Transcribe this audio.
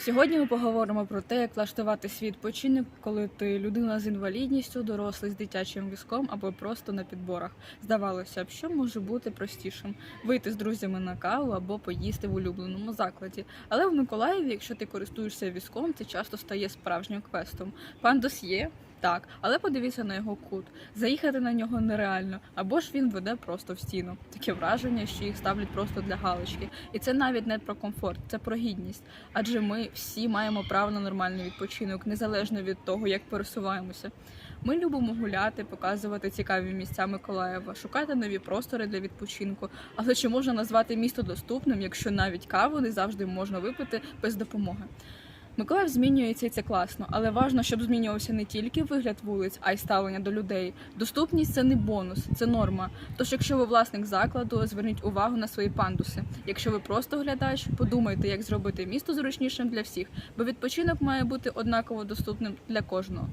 Сьогодні ми поговоримо про те, як влаштувати свій відпочинок, коли ти людина з інвалідністю, дорослий з дитячим візком або просто на підборах. Здавалося б, що може бути простішим вийти з друзями на каву або поїсти в улюбленому закладі. Але в Миколаєві, якщо ти користуєшся візком, це часто стає справжнім квестом. Пандос є. Так, але подивіться на його кут. Заїхати на нього нереально, або ж він веде просто в стіну. Таке враження, що їх ставлять просто для галочки. І це навіть не про комфорт, це про гідність. Адже ми всі маємо право на нормальний відпочинок, незалежно від того, як пересуваємося. Ми любимо гуляти, показувати цікаві місця Миколаєва, шукати нові простори для відпочинку. Але чи можна назвати місто доступним, якщо навіть каву не завжди можна випити без допомоги? Миколаїв змінюється і це класно, але важливо, щоб змінювався не тільки вигляд вулиць, а й ставлення до людей. Доступність це не бонус, це норма. Тож, якщо ви власник закладу, зверніть увагу на свої пандуси. Якщо ви просто глядач, подумайте, як зробити місто зручнішим для всіх, бо відпочинок має бути однаково доступним для кожного.